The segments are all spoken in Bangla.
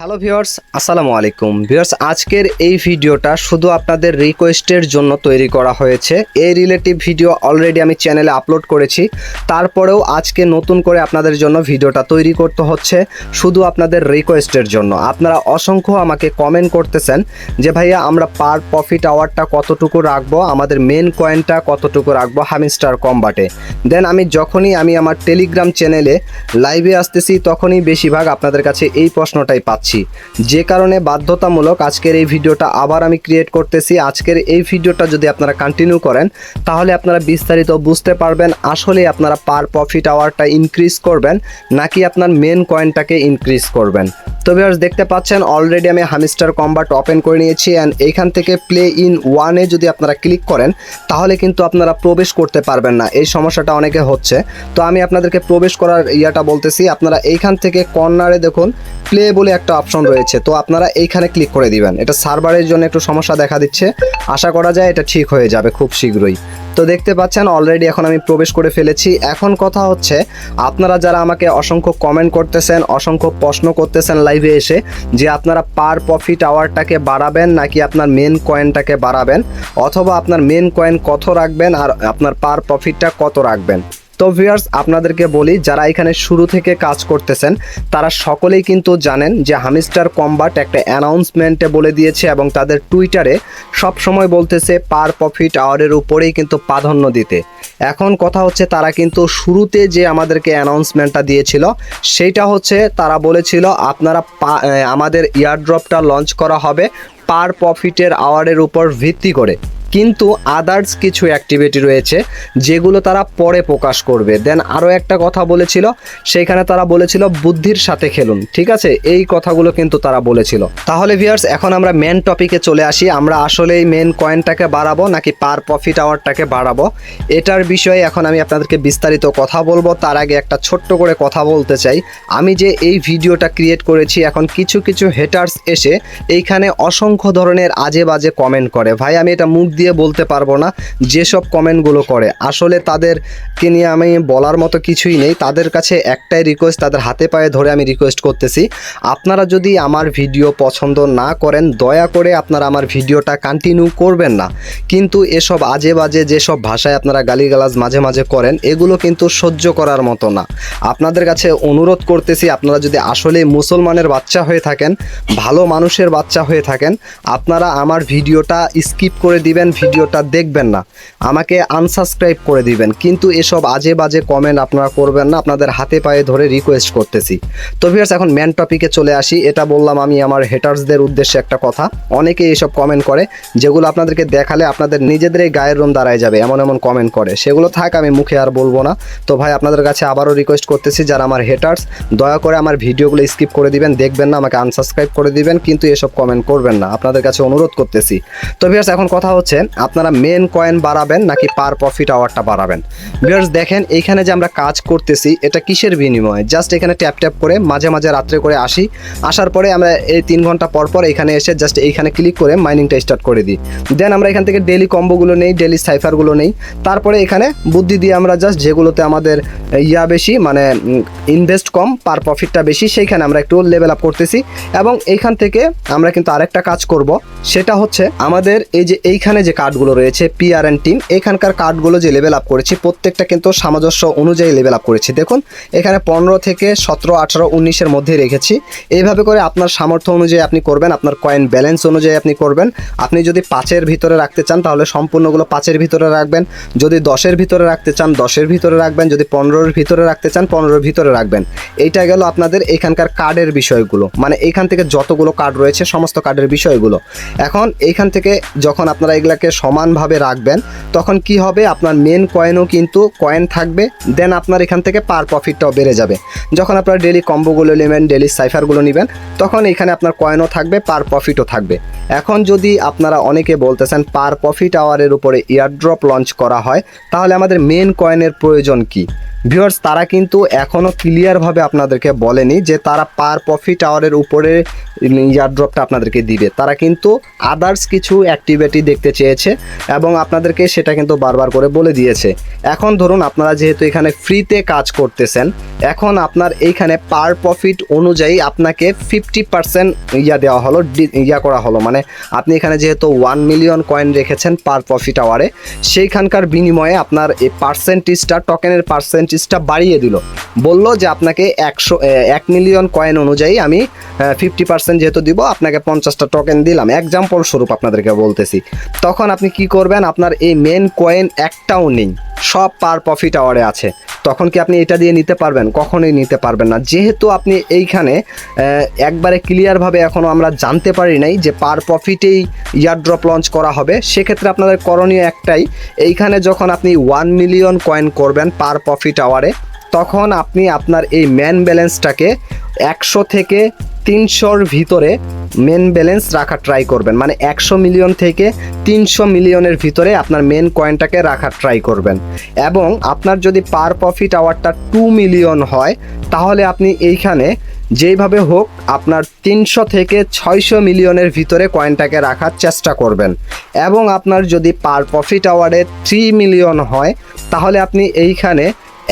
হ্যালো ভিউয়ার্স আসসালামু আলাইকুম। ভিউয়ার্স আজকের এই ভিডিওটা শুধু আপনাদের রিকোয়েস্টের জন্য তৈরি করা হয়েছে। এই রিলেটিভ ভিডিও অলরেডি আমি চ্যানেলে আপলোড করেছি। তারপরেও আজকে নতুন করে আপনাদের জন্য ভিডিওটা তৈরি করতে হচ্ছে শুধু আপনাদের রিকোয়েস্টের জন্য। আপনারা অসংখ্য আমাকে কমেন্ট করতেছেন যে, ভাইয়া, আমরা পার প্রফিট আওয়ারটা কতটুকু রাখব? আমাদের মেন কয়েনটা কতটুকু রাখব? হামিস্টার কম্বাটে দেন আমি যখনই আমি আমার টেলিগ্রাম চ্যানেলে লাইভে আসতেছি, তখনই বেশিরভাগ আপনাদের কাছে এই প্রশ্নটাই পাচ্ছি। যে কারণে বাধ্যতামূলক আজকের এই ভিডিওটা আবার আমি ক্রিয়েট করতেছি। আজকের এই ভিডিওটা যদি আপনারা কন্টিনিউ করেন, তাহলে আপনারা বিস্তারিত বুঝতে পারবেন আসলে আপনারা পার প্রফিট আওয়ারটা ইনক্রিজ করবেন, নাকি আপনার মেন কয়েনটাকে ইনক্রিজ করবেন। তো ভিউয়ার্স দেখতে পাচ্ছেন অলরেডি আমি হামিস্টার কম্বাট ওপেন করে নিয়েছি অ্যান্ড এইখান থেকে প্লে ইন ওয়ানে যদি আপনারা ক্লিক করেন, তাহলে কিন্তু আপনারা প্রবেশ করতে পারবেন না। এই সমস্যাটা অনেকে হচ্ছে। তো আমি আপনাদেরকে প্রবেশ করার ইয়াটা বলতেছি, আপনারা এইখান থেকে কর্নারে দেখুন প্লে বলে একটা অপশন রয়েছে। তো আপনারা এইখানে ক্লিক করে দিবেন। এটা সার্ভারের জন্য একটু সমস্যা দেখা দিচ্ছে। আশা করা যায় এটা ঠিক হয়ে যাবে খুব শীঘ্রই। তো দেখতে পাচ্ছেন অলরেডি এখন আমি প্রবেশ করে ফেলেছি। এখন কথা হচ্ছে, আপনারা যারা আমাকে অসংখ্য কমেন্ট করতেছেন, অসংখ্য প্রশ্ন করতেছেন লাইভে এসে, যে আপনারা পার প্রফিট আওয়ারটাকে বাড়াবেন নাকি আপনার মেন কয়েনটাকে বাড়াবেন, অথবা আপনার মেন কয়েন কত রাখবেন আর আপনার পার প্রফিটটা কত রাখবেন। তো ভিউয়ার্স আপনাদেরকে বলি, যারা এখানে শুরু থেকে কাজ করতেছেন, তারা সকলেই কিন্তু জানেন যে হামিস্টার কম্বাট একটা অ্যানাউন্সমেন্টে বলে দিয়েছে এবং তাদের টুইটারে সব সময় বলতেছে, পার প্রফিট আওয়ারের উপরেই কিন্তু প্রাধান্য দিতে। এখন কথা হচ্ছে, তারা কিন্তু শুরুতে যে আমাদেরকে অ্যানাউন্সমেন্টটা দিয়েছিল, সেইটা হচ্ছে, তারা বলেছিল, আপনারা আমাদের ইয়ারড্রপটা লঞ্চ করা হবে পার প্রফিটের আওয়ারের উপর ভিত্তি করে। কিন্তু আদার্স কিছু অ্যাক্টিভিটি রয়েছে যেগুলো তারা পরে প্রকাশ করবে। দেন আরও একটা কথা বলেছিল সেইখানে তারা বলেছিল বুদ্ধির সাথে খেলুন, ঠিক আছে? এই কথাগুলো কিন্তু তারা বলেছিল। তাহলে ভিয়ার্স এখন আমরা মেন টপিকে চলে আসি। আমরা আসলেই মেন কয়েনটাকে বাড়াবো নাকি পার প্রফিট আওয়ারটাকে বাড়াবো? এটার বিষয়ে এখন আমি আপনাদেরকে বিস্তারিত কথা বলব। তার আগে একটা ছোট্ট করে কথা বলতে চাই। আমি যে এই ভিডিওটা ক্রিয়েট করেছি, এখন কিছু কিছু হেটার্স এসে এইখানে অসংখ্য ধরনের আজে বাজে কমেন্ট করে। ভাই, আমি এটা মুখ দিয়ে বলতে পারব না যেসব কমেন্টগুলো করে। আসলে তাদেরকে নিয়ে আমি বলার মতো কিছুই নেই। তাদের কাছে একটাই রিকোয়েস্ট তাদের হাতে পায়ে ধরে আমি রিকোয়েস্ট করতেছি। আপনারা যদি আমার ভিডিও পছন্দ না করেন, দয়া করে আপনারা আমার ভিডিওটা কন্টিনিউ করবেন না। কিন্তু এসব আজে বাজে যেসব ভাষায় আপনারা গালিগালাজ মাঝে মাঝে করেন, এগুলো কিন্তু সহ্য করার মতো না। আপনাদের কাছে অনুরোধ করতেছি, আপনারা যদি আসলে মুসলমানের বাচ্চা হয়ে থাকেন, ভালো মানুষের বাচ্চা হয়ে থাকেন, আপনারা আমার ভিডিওটা স্কিপ করে দিবেন ভিডিওটা দেখবেন না। আমাকে আনসাবস্ক্রাইব করে দিবেন। কিন্তু এসব আজে বাজে কমেন্ট আপনারা করবেন না, আপনাদের হাতে পায়ে ধরে রিকোয়েস্ট করতেছি। তো ভিউয়ার্স এখন ম্যান টপিকে চলে আসি। এটা বললাম আমি আমার হেটার্সদের উদ্দেশ্যে একটা কথা। অনেকে এসব কমেন্ট করে, যেগুলো আপনাদেরকে দেখালে আপনাদের নিজেদেরই গায়ের রুম দাঁড়ায় যাবে, এমন এমন কমেন্ট করে। সেগুলো থাক, আমি মুখে আর বলব না। তো ভাই, আপনাদের কাছে আবারও রিকোয়েস্ট করতেছি, যারা আমার হেটার্স দয়া করে আমার ভিডিওগুলো স্কিপ করে দিবেন, দেখবেন না, আমাকে আনসাবস্ক্রাইব করে দিবেন, কিন্তু এসব কমেন্ট করবেন না। আপনাদের কাছে অনুরোধ করতেছি। তো ভিউয়ার্স এখন কথা হচ্ছে আপনারা মেন কয়েন বাড়াবেন নাকি পার প্রফিট আওয়ারটা বাড়াবেন। ভিউয়ার্স দেখেন, এইখানে যে আমরা কাজ করতেছি, এটা কিসের বিনিময়ে? জাস্ট এখানে ট্যাপ ট্যাপ করে, মাঝে মাঝে রাত্রে করে আসি। আসার পরে আমরা এই তিন ঘণ্টা পর পর এখানে এসে জাস্ট এইখানে ক্লিক করে মাইনিংটা স্টার্ট করে দিই। দেন আমরা এখান থেকে ডেলি কম্বোগুলো নেই ডেলি সাইফারগুলো নেই। তারপরে এখানে বুদ্ধি দিয়ে আমরা জাস্ট যেগুলোতে আমাদের ইয়া বেশি মানে ইনভেস্ট কম পার প্রফিটটা বেশি, সেইখানে আমরা একটু লেভেল আপ করতেছি। এবং এইখান থেকে আমরা কিন্তু আরেকটা কাজ করব, সেটা হচ্ছে আমাদের এই যে এইখানে কার্ডগুলো রয়েছে পিআর এন টিম এখানকার কার্ডগুলো যে লেভেল আপ করেছি, প্রত্যেকটা কিন্তু সামঞ্জস্য অনুযায়ী লেভেল আপ করেছি। দেখুন, এখানে পনেরো থেকে সতেরো, আঠারো, উনিশের মধ্যে রেখেছি। এইভাবে করে আপনার সামর্থ্য অনুযায়ী আপনি করবেন, আপনার কয়েন ব্যালেন্স অনুযায়ী আপনি করবেন। আপনি যদি পাঁচের ভিতরে রাখতে চান, তাহলে সম্পূর্ণগুলো পাঁচের ভিতরে রাখবেন। যদি দশের ভিতরে রাখতে চান, দশের ভিতরে রাখবেন। যদি পনেরোর ভিতরে রাখতে চান, পনেরোর ভিতরে রাখবেন। এইটা গেল আপনাদের এখানকার কার্ডের বিষয়গুলো। মানে এইখান থেকে যতগুলো কার্ড রয়েছে, সমস্ত কার্ডের বিষয়গুলো। এখন এইখান থেকে যখন আপনারা এগুলাকে সমানভাবে রাখবেন, তখন কি হবে? আপনার মেন কয়েনও কিন্তু কয়েন থাকবে দেন আপনার এখান থেকে পার প্রফিটটাও বেড়ে যাবে। যখন আপনারা ডেলি কম্বোগুলো নেবেন ডেলি সাইফারগুলো নেবেন, তখন এখানে আপনার কয়েনও থাকবে পার প্রফিটও থাকবে। এখন যদি আপনারা অনেকে বলতেছেন পার প্রফিট আওয়ারের উপরে ইয়ারড্রপ লঞ্চ করা হয়, তাহলে আমাদের মেন কয়েনের প্রয়োজন কি? ভিউয়ার্স তারা কিন্তু এখনও ক্লিয়ারভাবে আপনাদেরকে বলেনি যে তারা পার প্রফিট আওয়ারের উপরে ইয়ারড্রপটা আপনাদেরকে দিবে। তারা কিন্তু আদার্স কিছু অ্যাক্টিভিটি দেখতে চেয়েছে এবং আপনাদেরকে সেটা কিন্তু বারবার করে বলে দিয়েছে। এখন ধরুন আপনারা যেহেতু এখানে ফ্রিতে কাজ করতেছেন, এখন আপনার এইখানে পার প্রফিট অনুযায়ী আপনাকে ফিফটি পার্সেন্ট ইয়া দেওয়া হলো ইয়া করা হলো। মানে আপনি এখানে যেহেতু ওয়ান মিলিয়ন কয়েন রেখেছেন পার প্রফিট আওয়ারে সেইখানকার বিনিময়ে আপনার এই পার্সেন্টেজটা টোকেনের পার্সেন্টেজটা বাড়িয়ে দিল। বলল যে আপনাকে একশো এক মিলিয়ন কয়েন অনুযায়ী আমি ফিফটি পার্সেন্ট যেহেতু দিব, আপনাকে পঞ্চাশটা টোকেন দিলাম। এক্সাম্পল স্বরূপ আপনাদেরকে বলতেছি। তখন আপনি কি করবেন? আপনার এই মেন কয়েন একটাও নেই। সব পার প্রফিট আওয়ারে আছে। তখন কি আপনি এটা দিয়ে নিতে পারবেন? কখনোই নিতে পারবেন না। যেহেতু আপনি এইখানে একবারে ক্লিয়ারভাবে এখনও আমরা জানতে পারি নাই যে পার প্রফিটেই ইয়ারড্রপ লঞ্চ করা হবে, সেক্ষেত্রে আপনাদের করণীয় একটাই, এইখানে যখন আপনি ওয়ান মিলিয়ন কয়েন করবেন পার প্রফিট আওয়ারে তখন আপনি আপনার এই ম্যান ব্যালেন্সটাকে একশো থেকে তিনশোর ভিতরে মেন ব্যালেন্স রাখা ট্রাই করবেন। মানে একশো মিলিয়ন থেকে তিনশো মিলিয়নের ভিতরে আপনার মেন কয়েনটাকে রাখার ট্রাই করবেন। এবং আপনার যদি পার প্রফিট আওয়ারটা টু মিলিয়ন হয়, তাহলে আপনি এইখানে যেইভাবে হোক আপনার তিনশো থেকে ছয়শো মিলিয়নের ভিতরে কয়েনটাকে রাখার চেষ্টা করবেন। এবং আপনার যদি পার প্রফিট আওয়ারে থ্রি মিলিয়ন হয়, তাহলে আপনি এইখানে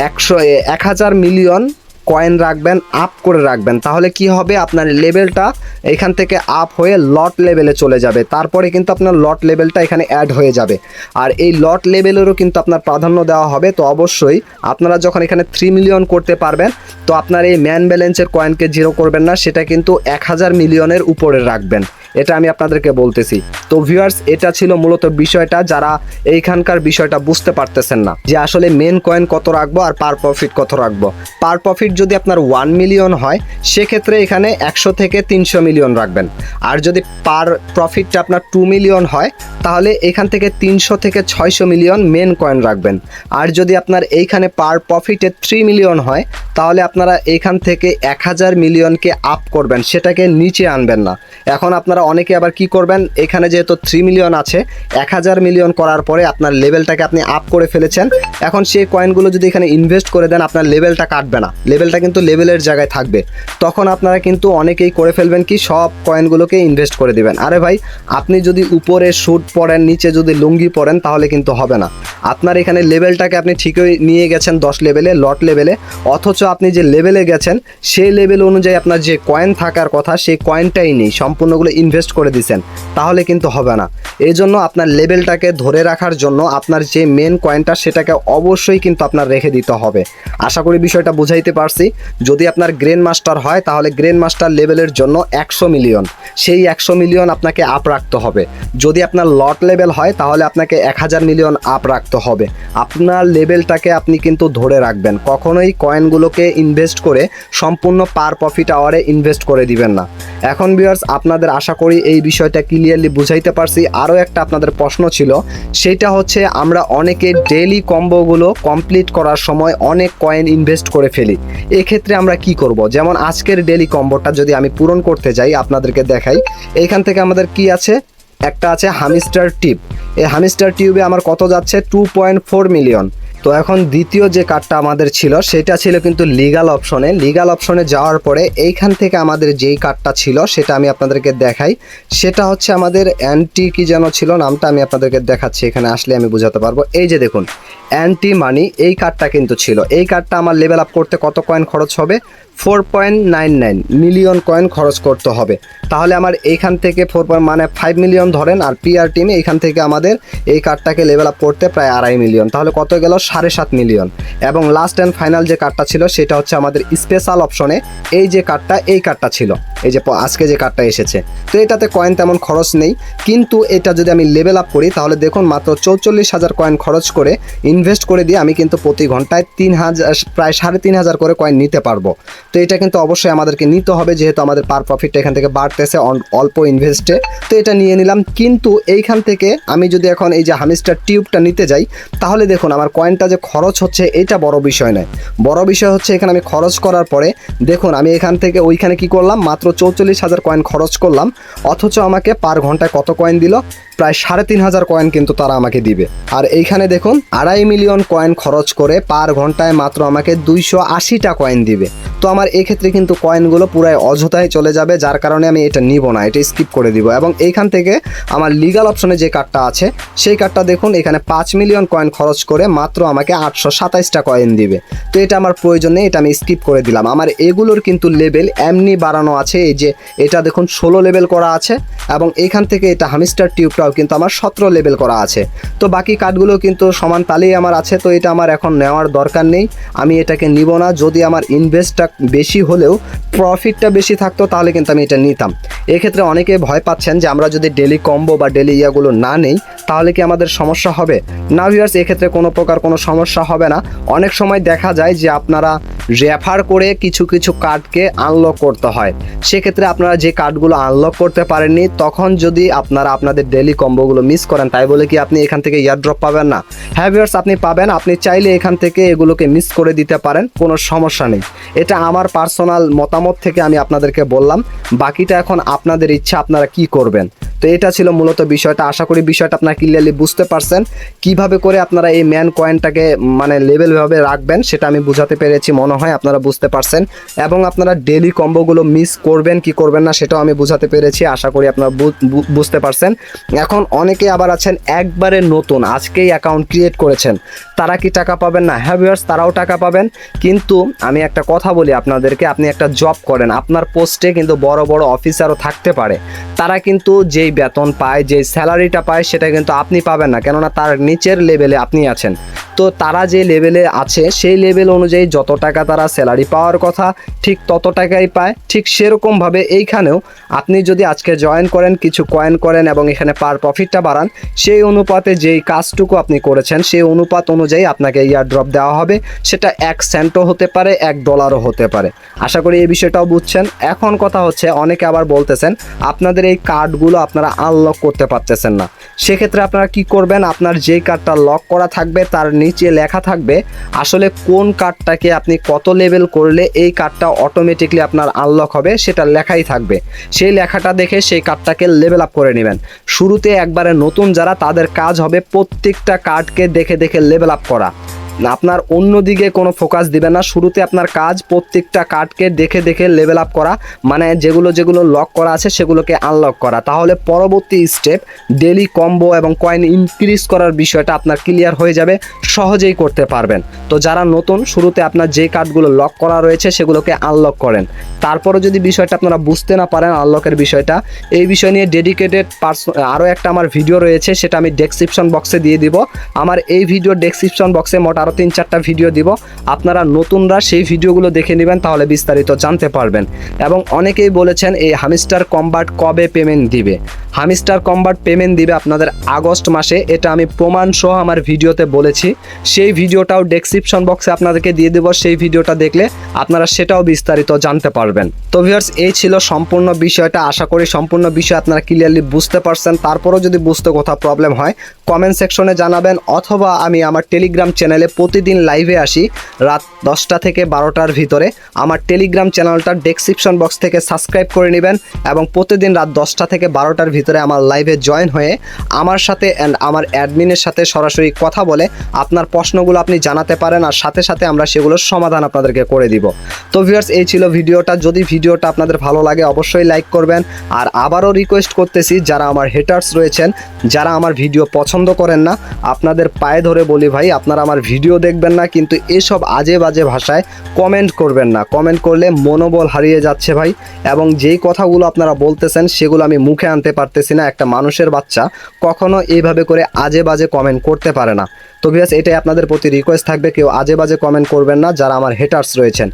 একশো এক হাজার মিলিয়ন কয়েন রাখবেন আপ করে রাখবেন। তাহলে কি হবে? আপনার লেভেলটা এখান থেকে আপ হয়ে লট লেভেলে চলে যাবে। তারপরে কিন্তু আপনার লট লেভেলটা এখানে অ্যাড হয়ে যাবে। আর এই লট লেভেলেরও কিন্তু আপনার প্রাধান্য দেওয়া হবে। তো অবশ্যই আপনারা যখন এখানে থ্রি মিলিয়ন করতে পারবেন, তো আপনার এই ম্যান ব্যালেন্সের কয়েনকে জিরো করবেন না, সেটা কিন্তু এক হাজার মিলিয়নের উপরে রাখবেন। এটা আমি আপনাদেরকে বলতেছি। তো ভিউয়ার্স এটা ছিল মূলত বিষয়টা যারা এইখানকার বিষয়টা বুঝতে পারতেছেন না, যে আসলে মেন কয়েন কত রাখব আর পার প্রফিট কত রাখব। পার প্রফিট যদি আপনার ওয়ান মিলিয়ন হয়, সেক্ষেত্রে এখানে একশো থেকে তিনশো মিলিয়ন রাখবেন। আর যদি পার প্রফিটটা আপনার টু মিলিয়ন হয়, তাহলে এখান থেকে তিনশো থেকে ছয়শো মিলিয়ন মেন কয়েন রাখবেন। আর যদি আপনার এইখানে পার প্রফিটে থ্রি মিলিয়ন হয়, তাহলে আপনারা এইখান থেকে এক হাজার মিলিয়নকে আপ করবেন, সেটাকে নিচে আনবেন না। এখন আপনারা অনেকে আবার কি করবেন? এখানে যেহেতু থ্রি মিলিয়ন আছে, এক হাজার মিলিয়ন করার পরে আপনার লেভেলটাকে আপনি আপ করে ফেলেছেন। এখন সেই কয়েনগুলো যদি এখানে ইনভেস্ট করে দেন, আপনার লেভেলটা কাটবে না। লেভেলটা কিন্তু লেভেলের জায়গায় থাকবে। তখন আপনারা কিন্তু অনেকেই করে ফেলবেন কি, সব কয়েনগুলোকে ইনভেস্ট করে দিবেন। আরে ভাই, আপনি যদি উপরে স্যুট পরেন নিচে যদি লুঙ্গি পরেন তাহলে কিন্তু হবে না। আপনার এখানে লেভেলটাকে আপনি ঠিকই নিয়ে গেছেন দশ লেভেলে লট লেভেলে অথচ আপনি যে লেভেলে গেছেন, সেই লেভেল অনুযায়ী আপনার যে কয়েন থাকার কথা, সেই কয়েনটাই নেই। সম্পূর্ণগুলো ইনভেস্ট করে দিছেন, তাহলে কিন্তু হবে না। এই জন্য আপনার লেভেলটাকে ধরে রাখার জন্য আপনার যে মেন কয়েনটা সেটাকে অবশ্যই কিন্তু আপনার রেখে দিতে হবে। আশা করি বিষয়টা বুঝাইতে পারছি। যদি আপনার গ্রেন মাস্টার হয়, তাহলে গ্রেন মাস্টার লেভেলের জন্য একশো মিলিয়ন সেই একশো মিলিয়ন আপনাকে আপ রাখতে হবে। যদি আপনার লট লেভেল হয়, তাহলে আপনাকে এক হাজার মিলিয়ন আপ রাখতে হবে। আপনার লেভেলটাকে আপনি কিন্তু ধরে রাখবেন। কখনোই কয়েনগুলোকে ইনভেস্ট করে সম্পূর্ণ পার প্রফিট আওয়ারে ইনভেস্ট করে দিবেন না। এখন বিয়ার্স আপনাদের আশা করি, এই বিষয়টা ক্লিয়ারলি বুঝাইতে পারছি। আরও একটা আপনাদের প্রশ্ন ছিল, সেটা হচ্ছে আমরা অনেকে ডেইলি কম্বোগুলো কমপ্লিট করার সময় অনেক কয়েন ইনভেস্ট করে ফেলি। এক্ষেত্রে আমরা কি করব? যেমন আজকের ডেইলি কম্বোটা যদি আমি পূরণ করতে যাই, আপনাদেরকে দেখাই। এইখান থেকে আমাদের কি আছে? একটা আছে হামিস্টার টিপ এই হামিস্টার টিউবে আমার কত যাচ্ছে? টু পয়েন্ট ফোর মিলিয়ন তো এখন দ্বিতীয় যে কার্ডটা আমাদের ছিল, সেটা ছিল কিন্তু লিগাল অপশনে লিগাল অপশনে যাওয়ার পরে এইখান থেকে আমাদের যেই কার্ডটা ছিল, সেটা আমি আপনাদেরকে দেখাই। সেটা হচ্ছে আমাদের অ্যান্টি কি যেন ছিল, নামটা আমি আপনাদেরকে দেখাচ্ছি, এখানে আসলে আমি বোঝাতে পারব। এই যে দেখুন অ্যান্টি মানি এই কার্ডটা কিন্তু ছিল। এই কার্ডটা আমার লেভেল আপ করতে কত কয়েন খরচ হবে? Four point nine nine million coin খরচ করতে হবে। তাহলে আমার এইখান থেকে ফোর পয়েন্ট মানে ফাইভ মিলিয়ন ধরেন আর পিআর টিমে এইখান থেকে আমাদের এই কার্ডটাকে লেভেল আপ করতে প্রায় আড়াই মিলিয়ন। তাহলে কত গেল? সাড়ে সাত মিলিয়ন। এবং লাস্ট অ্যান্ড ফাইনাল যে কার্ডটা ছিল, সেটা হচ্ছে আমাদের স্পেশাল অপশনে এই যে কার্ডটা এই কার্ডটা ছিল। এই যে আজকে যে কার্ডটা এসেছে। তো এটাতে কয়েন তেমন খরচ নেই। কিন্তু এটা যদি আমি লেভেল আপ করি, তাহলে দেখুন মাত্র চৌচল্লিশ হাজার কয়েন খরচ করে ইনভেস্ট করে দিয়ে আমি কিন্তু প্রতি ঘন্টায় তিন হাজার, প্রায় সাড়ে তিন হাজার করে কয়েন নিতে পারব। তো এটা কিন্তু অবশ্যই আমাদেরকে নিতে হবে, যেহেতু আমাদের পার প্রফিটটা এখান থেকে বাড়তেছে অল্প ইনভেস্টে তো এটা নিয়ে নিলাম। কিন্তু এইখান থেকে আমি যদি এখন এই যে হামিস্টার টিউবটা নিতে যাই, তাহলে দেখুন আমার কয়েনটা যে খরচ হচ্ছে, এটা বড় বিষয় নয়। বড় বিষয় হচ্ছে এখানে আমি খরচ করার পরে, দেখুন আমি এখান থেকে ওইখানে কি করলাম, মাত্র চৌচল্লিশ হাজার কয়েন খরচ করলাম, অথচ আমাকে পার ঘন্টায় কত কয়েন দিল? প্রায় সাড়ে তিন হাজার কয়েন কিন্তু তারা আমাকে দিবে। আর এইখানে দেখুন, আড়াই মিলিয়ন কয়েন খরচ করে পার ঘন্টায় মাত্র আমাকে দুইশো আশিটা কয়েন দিবে। তো আমার এক্ষেত্রে কিন্তু কয়েনগুলো পুরাই অযথায় চলে যাবে, যার কারণে আমি এটা নিব না, এটা স্কিপ করে দিব। এবং এইখান থেকে আমার লিগাল অপশনে যে কার্ডটা আছে, সেই কার্ডটা দেখুন, এখানে পাঁচ মিলিয়ন কয়েন খরচ করে মাত্র আমাকে আটশো সাতাইশটা কয়েন দিবে। তো এটা আমার প্রয়োজন নেই, এটা আমি স্কিপ করে দিলাম। আমার এগুলোর কিন্তু লেভেল এমনি বাড়ানো আছে, এই যে এটা দেখুন, ষোলো লেভেল করা আছে। এবং এখান থেকে এটা হামিস্টার টিউবটাও কিন্তু আমার সতেরো লেভেল করা আছে। তো বাকি কার্ডগুলো কিন্তু সমান তালেই আমার আছে, তো এটা আমার এখন নেওয়ার দরকার নেই। আমি এটাকে নিব না, যদি আমার ইনভেস্টটা বেশি হলেও প্রফিটটা বেশি থাকতো, তাহলে কিন্তু আমি এটা নিতাম। এক্ষেত্রে অনেকে ভয় পাচ্ছেন যে আমরা যদি ডেলি কম্বো বা ডেলি ইয়াগুলো না নেই, তাহলে কি আমাদের সমস্যা হবে? না ভিউয়ার্স এক্ষেত্রে কোনো প্রকার কোনো সমস্যা হবে না। অনেক সময় দেখা যায় যে আপনারা রেফার করে কিছু কিছু কার্ডকে আনলক করতে হয়। সেক্ষেত্রে আপনারা যে কার্ডগুলো আনলক করতে পারেননি, তখন যদি আপনারা আপনাদের ডেলি কম্বোগুলো মিস করেন, তাই বলে কি আপনি এখান থেকে ইয়ার ড্রপ পাবেন না? হ্যাঁ ভিউয়ার্স আপনি পাবেন, আপনি চাইলে এখান থেকে এগুলোকে মিস করে দিতে পারেন, কোনো সমস্যা নেই। এটা আমার পার্সোনাল মতামত থেকে আমি আপনাদেরকে বললাম, বাকিটা এখন আপনাদের ইচ্ছা, আপনারা কি করবেন? তো এটা ছিল মূলত বিষয়টা। আশা করি বিষয়টা আপনারা ক্লিয়ারলি বুঝতে পারছেন। কীভাবে করে আপনারা এই ম্যান কয়েনটাকে মানে লেভেলভাবে রাখবেন, সেটা আমি বুঝাতে পেরেছি, মনে হয় আপনারা বুঝতে পারছেন। এবং আপনারা ডেলি কম্বোগুলো মিস করবেন, কি করবেন না, সেটাও আমি বুঝাতে পেরেছি। আশা করি আপনারা বুঝতে পারছেন। এখন অনেকে আবার আছেন একবারে নতুন, আজকেই অ্যাকাউন্ট ক্রিয়েট করেছেন। তারা কি টাকা পাবেন না? হ্যাঁ ভিউয়ার্স তারাও টাকা পাবেন। কিন্তু আমি একটা কথা বলি আপনাদেরকে, আপনি একটা জব করেন। আপনার পোস্টে কিন্তু বড় বড় অফিসারও থাকতে পারে। তারা কিন্তু যেই বেতন পায়, যেই স্যালারিটা পায়, সেটা কিন্তু আপনি পাবেন না। কেননা তার নিচের লেভেলে আপনি আছেন। তো তারা যে লেভেলে আছে, সেই লেভেল অনুযায়ী যত টাকা তারা স্যালারি পাওয়ার কথা, ঠিক তত টাকাই পায়। ঠিক সেরকমভাবে এইখানেও আপনি যদি আজকে জয়েন করেন, কিছু কয়েন করেন এবং এখানে পার প্রফিটটা বাড়ান, সেই অনুপাতে যেই কাজটুকু আপনি করেছেন, সেই অনুপাত অনুযায়ী আপনাকে ইয়ার ড্রপ দেওয়া হবে। সেটা এক সেন্টও হতে পারে, এক ডলারও হতে পারে। আশা করি এই বিষয়টাও বুঝছেন। এখন কথা হচ্ছে, অনেকে আবার বলতেছেন, আপনাদের এই কার্ডগুলো আপনারা আনলক করতে পারতেছেন না। সেক্ষেত্রে আপনারা কি করবেন? আপনার যেই কার্ডটা লক করা থাকবে, তার নিচে লেখা থাকবে আসলে কোন কার্ডটাকে আপনি কত লেভেল করলে এই কার্ডটা অটোমেটিকলি আপনার আনলক হবে, সেটা লেখাই থাকবে। সেই লেখাটা দেখে সেই কার্ডটাকে লেভেল আপ করে নেবেন। শুরুতে একবারে নতুন যারা, তাদের কাজ হবে প্রত্যেকটা কার্ডকে দেখে দেখে লেভেল আপ করা। আপনার অন্য দিকে কোনো ফোকাস দিবেন না। শুরুতে আপনার কাজ প্রত্যেকটা কার্ডকে দেখে দেখে লেভেল আপ করা মানে যেগুলো যেগুলো লক করা আছে সেগুলোকে আনলক করা। তাহলে পরবর্তী স্টেপ ডেলি কম্বো এবং কয়েন ইনক্রিজ করার বিষয়টা আপনার ক্লিয়ার হয়ে যাবে, সহজেই করতে পারবেন। তো যারা নতুন, শুরুতে আপনার যে কার্ডগুলো লক করা রয়েছে সেগুলোকে আনলক করেন। তারপরে যদি বিষয়টা আপনারা বুঝতে না পারেন আনলকের বিষয়টা, এই বিষয় নিয়ে ডেডিকেটেড পার্সন আরও একটা আমার ভিডিও রয়েছে, সেটা আমি ডেসক্রিপশন বক্সে দিয়ে দিব। আমার এই ভিডিও ডেসক্রিপশন বক্সে মোট আরও তিন চারটা ভিডিও দিব। আপনারা নতুনরা সেই ভিডিওগুলো দেখে নেবেন, তাহলে বিস্তারিত জানতে পারবেন। এবং অনেকেই বলেছেন, এই হামিস্টার কম্বার্ট কবে পেমেন্ট দিবে? হামিস্টার কম্বার্ট পেমেন্ট দিবে আপনাদের আগস্ট মাসে, এটা আমি প্রমাণ সহ আমার ভিডিওতে বলেছি। সেই ভিডিওটাও ডেসক্রিপশন বক্সে আপনাদেরকে দিয়ে দেবো, সেই ভিডিওটা দেখলে আপনারা সেটাও বিস্তারিত জানতে পারবেন। তো ভিউয়ার্স এই ছিল সম্পূর্ণ বিষয়টা। আশা করি সম্পূর্ণ বিষয় আপনারা ক্লিয়ারলি বুঝতে পারছেন। তারপরেও যদি বুঝতে কোথাও প্রবলেম হয় কমেন্ট সেকশনে জানাবেন, অথবা আমি আমার টেলিগ্রাম চ্যানেলে প্রতিদিন লাইভে আসি রাত দশটা থেকে বারোটার ভিতরে। আমার টেলিগ্রাম চ্যানেলটা ডেসক্রিপশন বক্স থেকে সাবস্ক্রাইব করে নেবেন এবং প্রতিদিন রাত দশটা থেকে বারোটার ভিতরে আমার লাইভে জয়েন হয়ে আমার সাথে অ্যান্ড আমার অ্যাডমিনের সাথে সরাসরি কথা বলে আপনার প্রশ্নগুলো আপনি জানাতে পারেন আর সাথে সাথে আমরা সেগুলোর সমাধান আপনাদেরকে করে দিব। তো ভিউয়ার্স এই ছিল ভিডিওটা। যদি ভিডিওটা আপনাদের ভালো লাগে, অবশ্যই লাইক করবেন। আর আবারও রিকোয়েস্ট করতেছি, যারা আমার হেটার্স রয়েছেন, যারা আমার ভিডিও পছন্দ করেন না, আপনাদের পায়ে ধরে বলি ভাই, আপনারা আমার ভিডিও দেখবেন না, কিন্তু এসব আজে বাজে ভাষায় কমেন্ট করবেন না। কমেন্ট করলে মনোবল হারিয়ে যাচ্ছে ভাই, এবং যেই কথাগুলো আপনারা বলতেছেন, সেগুলো আমি মুখে আনতে পারতেছি না, একটা মানুষের বাচ্চা কখনো এইভাবে করে আজে বাজে কমেন্ট করতে পারে না। তো ভিয়াস এটাই আপনাদের প্রতি রিকোয়েস্ট থাকবে, কেউ আজে বাজে কমেন্ট করবেন না, যারা আমার হেটার্স রয়েছেন।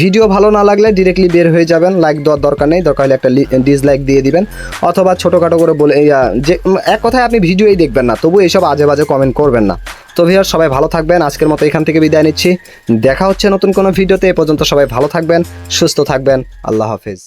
ভিডিও ভালো না লাগলে ডিরেক্টলি বের হয়ে যাবেন লাইক দেওয়ার দরকার নেই, দরকার হলে একটা ডিসলাইক দিয়ে দিবেন, অথবা ছোটোখাটো করে বলে যে এক কথায় আপনি ভিডিওই দেখবেন না তবু এইসব আজে বাজে কমেন্ট করবেন না। তো ভিউয়ার সবাই ভালো থাকবেন, আজকের মতো এখান থেকে বিদায় নিচ্ছি। দেখা হচ্ছে নতুন কোনো ভিডিওতে, এ পর্যন্ত সবাই ভালো থাকবেন, সুস্থ থাকবেন, আল্লাহ হাফিজ।